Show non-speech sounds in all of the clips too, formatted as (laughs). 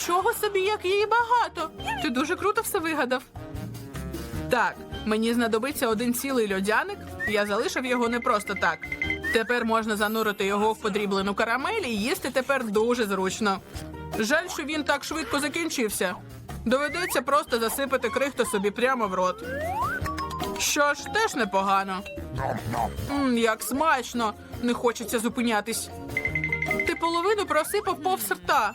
Нічого собі, як її багато. Ти дуже круто все вигадав. Так, мені знадобиться один цілий льодяник. Я залишив його не просто так. Тепер можна занурити його в подріблену карамель і їсти тепер дуже зручно. Жаль, що він так швидко закінчився. Доведеться просто засипати крихту собі прямо в рот. Що ж, теж непогано. Мм, як смачно! Не хочеться зупинятись. Ти половину просипав повз рта.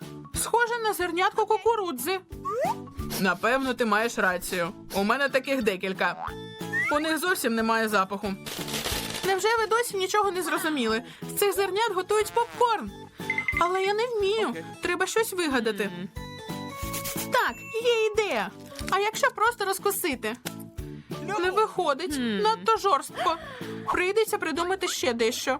Схоже на зернятко кукурудзи. Напевно, ти маєш рацію. У мене таких декілька. У них зовсім немає запаху. Невже ви досі нічого не зрозуміли? З цих зернят готують попкорн. Але я не вмію. Треба щось вигадати. Так, є ідея. А якщо просто розкусити? Не виходить, надто жорстко. Прийдеться придумати ще дещо.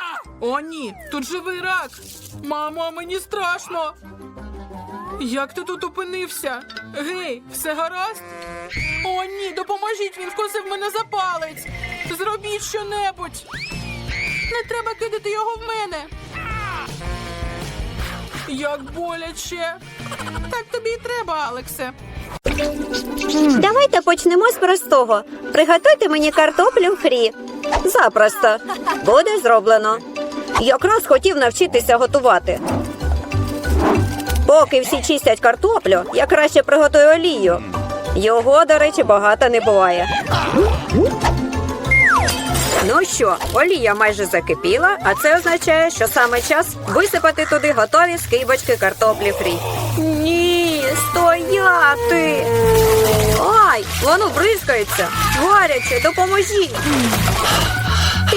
О, ні, тут живий рак. Мамо, мені страшно. Як ти тут опинився? Гей, все гаразд? О, ні, допоможіть, він вкусив мене за палець. Зробіть щонебудь. Не треба кидати його в мене. Як боляче. Так тобі і треба, Алексе. Давайте почнемо з простого. Приготуйте мені картоплю фрі. Запросто. Буде зроблено. Якраз хотів навчитися готувати. Поки всі чистять картоплю, я краще приготую олію. Його, до речі, багато не буває. Ну що, олія майже закипіла, а це означає, що саме час висипати туди готові скибочки картоплі фрі. Ні, стояти. Ай, воно бризкається. Гаряче, допоможіть.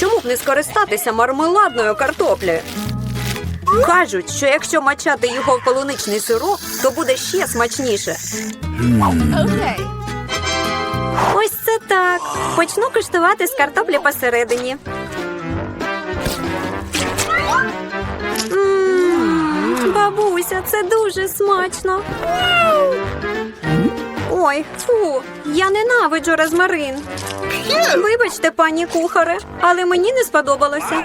Чому б не скористатися мармеладною картоплею? Кажуть, що якщо мачати його в полуничний сироп, то буде ще смачніше. Okay. Ось це так. Почну куштувати з картоплі посередині. М, Бабуся, це дуже смачно. Ой, фу, я ненавиджу розмарин. Вибачте, пані кухаре, але мені не сподобалося.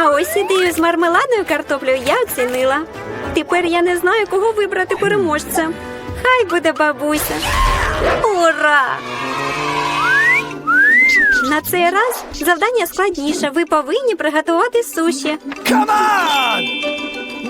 А ось ідею з мармеладною картоплею я оцінила. Тепер я не знаю, кого вибрати переможцем. Хай буде бабуся. Ура! На цей раз завдання складніше. Ви повинні приготувати суші.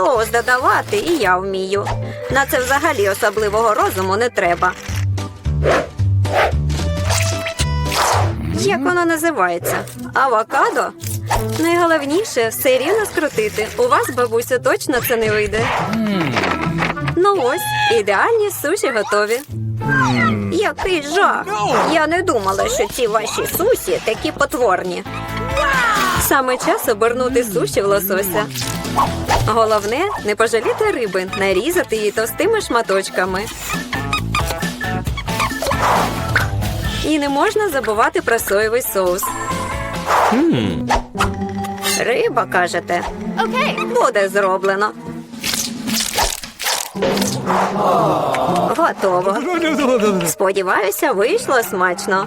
Соус додавати і я вмію. На це взагалі особливого розуму не треба. Як воно називається? Авокадо? Найголовніше все рівно скрутити. У вас, бабусю, точно це не вийде. Ну ось, ідеальні суші готові. Який жах! Я не думала, що ці ваші суші такі потворні. Саме час обернути суші в лосося. Головне не пожаліти риби, нарізати її товстими шматочками. І не можна забувати про соєвий соус. Риба, кажете? Окей. Буде зроблено. Готово. (laughs) Сподіваюся, вийшло смачно.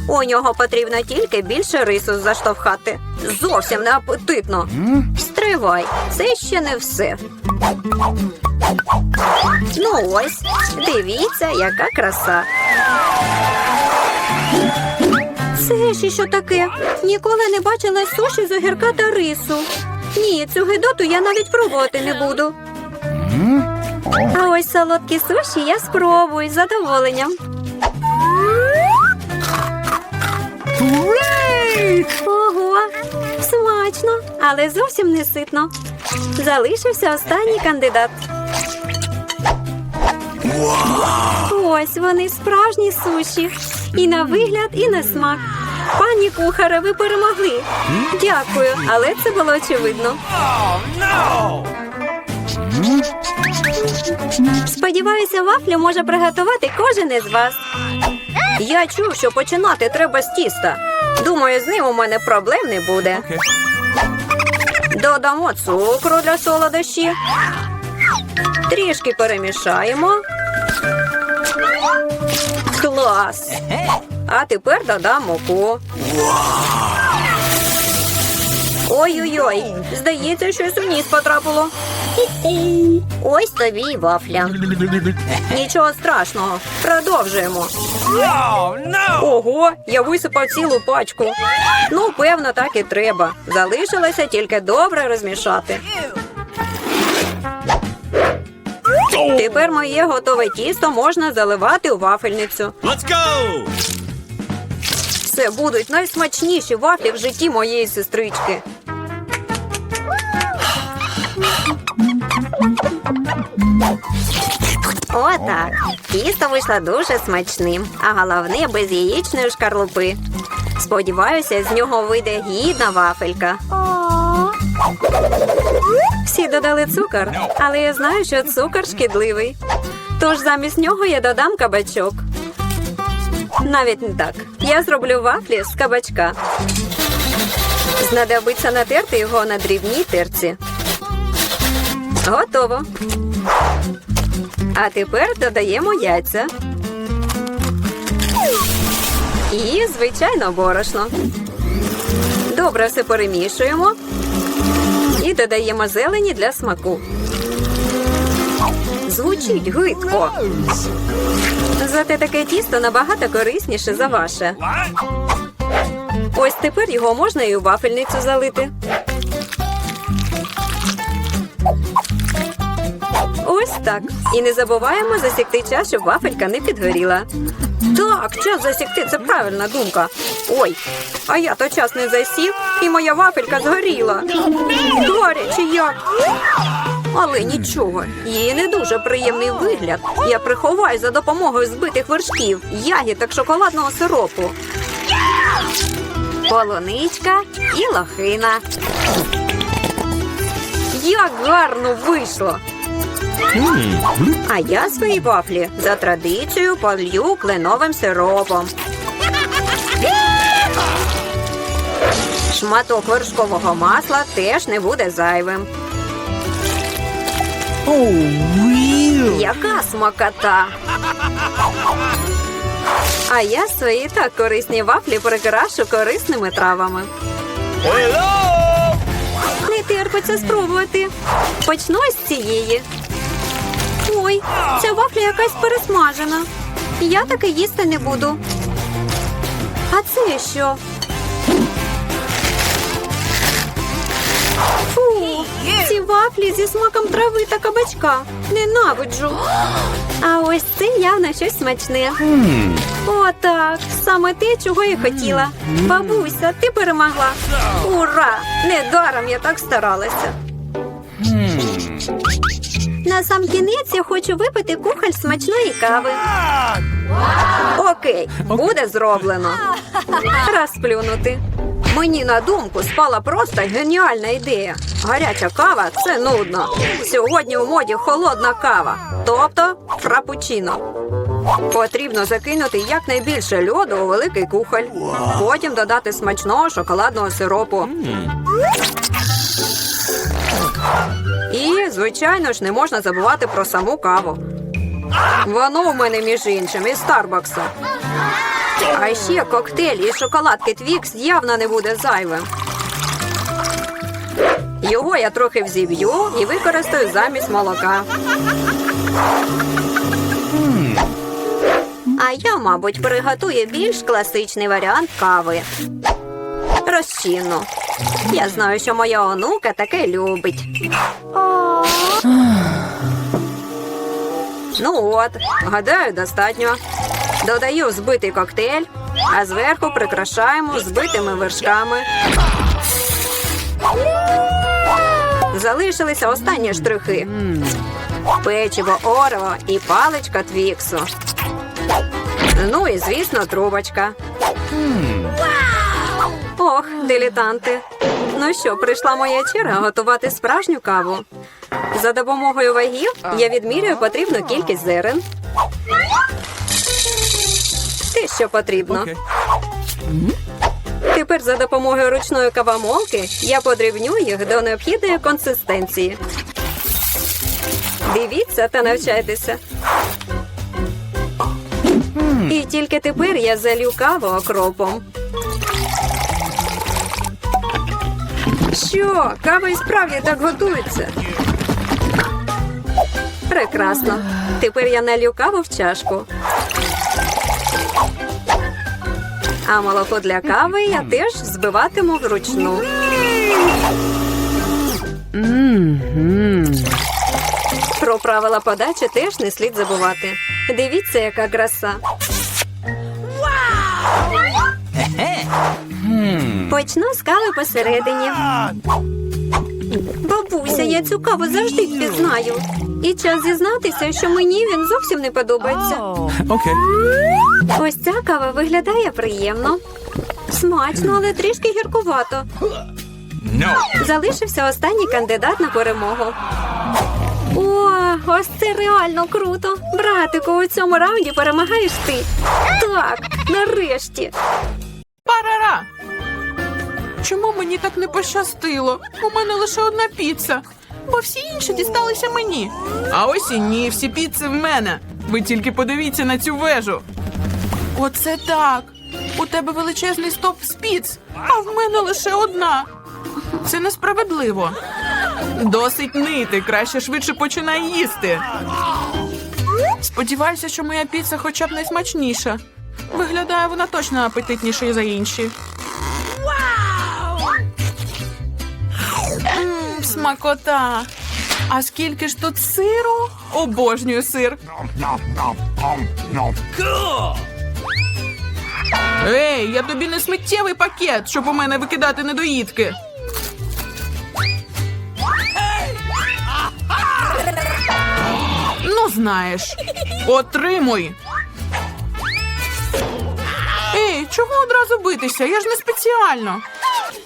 У нього потрібно тільки більше рису заштовхати. Зовсім не апетитно. Стривай, це ще не все. Ну ось, дивіться, яка краса. Це ще що таке? Ніколи не бачила суші з огірка та рису. Ні, цю гидоту я навіть пробувати не буду. А ось солодкі суші я спробую з задоволенням. Ого, смачно, але зовсім не ситно. Залишився останній кандидат. Ось вони справжні суші. І на вигляд, і на смак. Пані кухаре, ви перемогли. Дякую, але це було очевидно. Сподіваюся, вафлю може приготувати кожен із вас. Я чув, що починати треба з тіста. Думаю, з ним у мене проблем не буде. Додамо цукру для солодощі. Трішки перемішаємо. Клас! А тепер додам муку. Ой-ой-ой, здається, щось у потрапило. Ось тобі й вафля. Нічого страшного. Продовжуємо. Ого, я висипав цілу пачку. Ну, певно, так і треба. Залишилося тільки добре розмішати. Тепер моє готове тісто можна заливати у вафельницю. Let's go! Це будуть найсмачніші вафлі в житті моєї сестрички. Отак. Тісто вийшло дуже смачним, а головне без яєчної шкарлупи. Сподіваюся, з нього вийде гідна вафелька. Всі додали цукор, але я знаю, що цукор шкідливий. Тож замість нього я додам кабачок. Навіть не так. Я зроблю вафлі з кабачка. Знадобиться натерти його на дрібній терці. Готово. А тепер додаємо яйця. І, звичайно, борошно. Добре все перемішуємо. І додаємо зелені для смаку. Звучить гидко. Зате таке тісто набагато корисніше за ваше. Ось тепер його можна і у вафельницю залити. Ось так. І не забуваємо засікти час, щоб вафелька не підгоріла. Так, час засікти це правильна думка. Ой, а я то час не засік, і моя вафелька згоріла. Гаряче як. Але нічого, її не дуже приємний вигляд. Я приховаю за допомогою збитих вершків, ягід шоколадного сиропу. Полуничка і лохина. Як гарно вийшло! А я свої вафлі за традицією полью кленовим сиропом. Шматок вершкового масла теж не буде зайвим. Яка смакота! А я свої так корисні вафлі прикрашу корисними травами. Не терпиться спробувати. Почну з цієї. Ой, ця вафля якась пересмажена. Я таке їсти не буду. А це що? Фу, ці вафлі зі смаком трави та кабачка. Ненавиджу. А ось це явно щось смачне. Отак, саме те, чого я хотіла. Бабуся, ти перемогла. Ура! Недаром я так старалася. На сам кінець я хочу випити кухоль смачної кави. Окей, буде зроблено. Розплюнути. Мені на думку спала просто геніальна ідея. Гаряча кава це нудно. Сьогодні у моді холодна кава, тобто фрапучино. Потрібно закинути якнайбільше льоду у великий кухоль. Потім додати смачного шоколадного сиропу. І, звичайно ж, не можна забувати про саму каву. Воно у мене, між іншим, із Старбакса. А ще коктейль із шоколадки Твікс явно не буде зайвим. Його я трохи взіб'ю і використаю замість молока. А я, мабуть, приготую більш класичний варіант кави. Розчинну. Я знаю, що моя онука таке любить. Ну от, гадаю, достатньо. Додаю збитий коктейль, а зверху прикрашаємо збитими вершками. Залишилися останні штрихи. Печиво орео і паличка твіксу. Ну і, звісно, трубочка. Ох, дилетанти. Ну що, прийшла моя черга готувати справжню каву. За допомогою вагів я відмірюю потрібну кількість зерен. Що потрібно. Тепер за допомогою ручної кавомолки я подрібню їх до необхідної консистенції. Дивіться та навчайтеся. І тільки тепер я залю каву окропом. Що, кава і справді так готується? Прекрасно. Тепер я налью каву в чашку. А молоко для кави я теж збиватиму вручну. Про правила подачі теж не слід забувати. Дивіться, яка краса. Почну з кави посередині. Бабуся, я цю каву завжди впізнаю. І час зізнатися, що мені він зовсім не подобається. Okay. Ось ця кава виглядає приємно. Смачно, але трішки гіркувато. No. Залишився останній кандидат на перемогу. О, ось це реально круто. Братику, у цьому раунді перемагаєш ти. Так, нарешті. Парара! Чому мені так не пощастило? У мене лише одна піца, бо всі інші дісталися мені. А ось і ні, всі піци в мене. Ви тільки подивіться на цю вежу. Оце так. У тебе величезний стоп з піц, а в мене лише одна. Це несправедливо. Досить нити, краще швидше починай їсти. Сподіваюся, що моя піца хоча б найсмачніша. Виглядає вона точно апетитніше за інші. Мм, смакота. А скільки ж тут сиру? Обожнюю сир. Ей, я тобі не сміттєвий пакет, щоб у мене викидати недоїдки. Ну, знаєш, отримуй. Ей, чого одразу битися? Я ж не спеціально.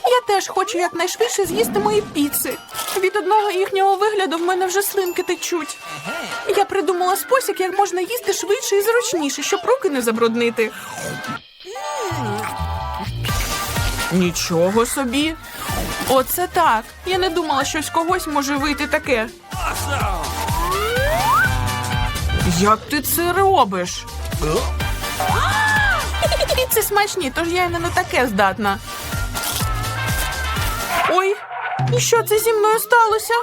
Я теж хочу якнайшвидше з'їсти мої піци. Від одного їхнього вигляду в мене вже слинки течуть. Я придумала спосіб, як можна їсти швидше і зручніше, щоб руки не забруднити. Нічого собі. Оце так. Я не думала, що з когось може вийти таке. Як ти це робиш? Піци смачні, тож я й не на таке здатна. Ой, і що це зі мною сталося?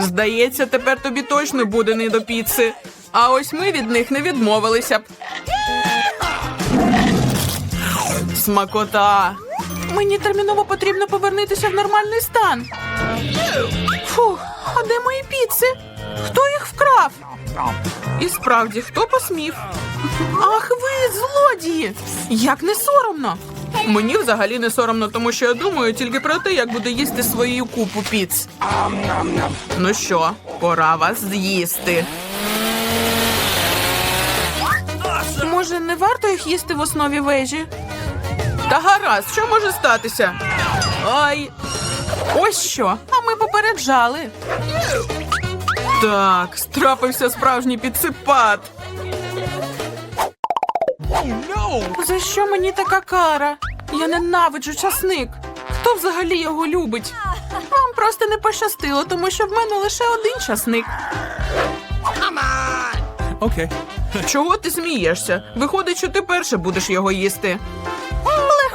Здається, тепер тобі точно буде не до піци. А ось ми від них не відмовилися б. Смакота. Мені терміново потрібно повернутися в нормальний стан. Фух, а де мої піци? Хто їх вкрав? І справді, хто посмів? Ах ви, злодії! Як не соромно! Мені взагалі не соромно, тому що я думаю тільки про те, як буду їсти свою купу піц. Ну що, пора вас з'їсти. Може, не варто їх їсти в основі вежі? Та гаразд, що може статися? Ай. Ось що, а ми попереджали. Так, страпився справжній підсипат. За що мені така кара? Я ненавиджу часник. Хто взагалі його любить? Вам просто не пощастило, тому що в мене лише один часник. Okay. Чого ти смієшся? Виходить, що ти перше будеш його їсти.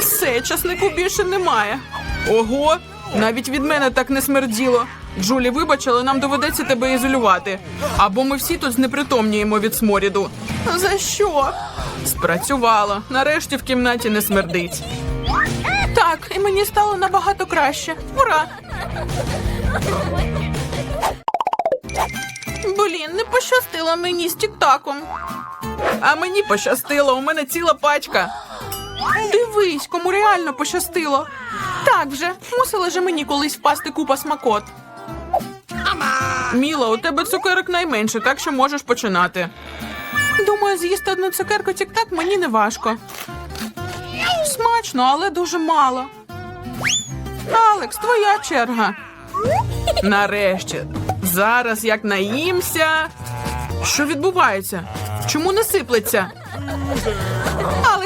Все, часнику більше немає. Ого, навіть від мене так не смерділо. Джулі, вибач, але нам доведеться тебе ізолювати. Або ми всі тут знепритомніємо від сморіду. За що? Спрацювало. Нарешті в кімнаті не смердить. Так, і мені стало набагато краще. Ура! Блін, не пощастило мені з тіктаком. А мені пощастило, у мене ціла пачка. Дивись, кому реально пощастило. Так вже, мусила же мені колись впасти купа смакот. Міла, у тебе цукерок найменше, так що можеш починати. Думаю, з'їсти одну цукерку тік-так мені не важко. Смачно, але дуже мало. Алекс, твоя черга. Нарешті. Зараз як наїмся. Що відбувається? Чому не сиплеться? Алекс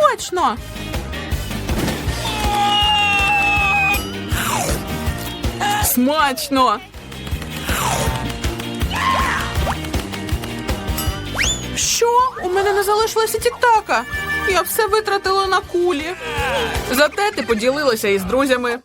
Точно. Смачно. Що? У мене не залишилося тіктака. Я все витратила на кулі. Зате ти поділилася із друзями.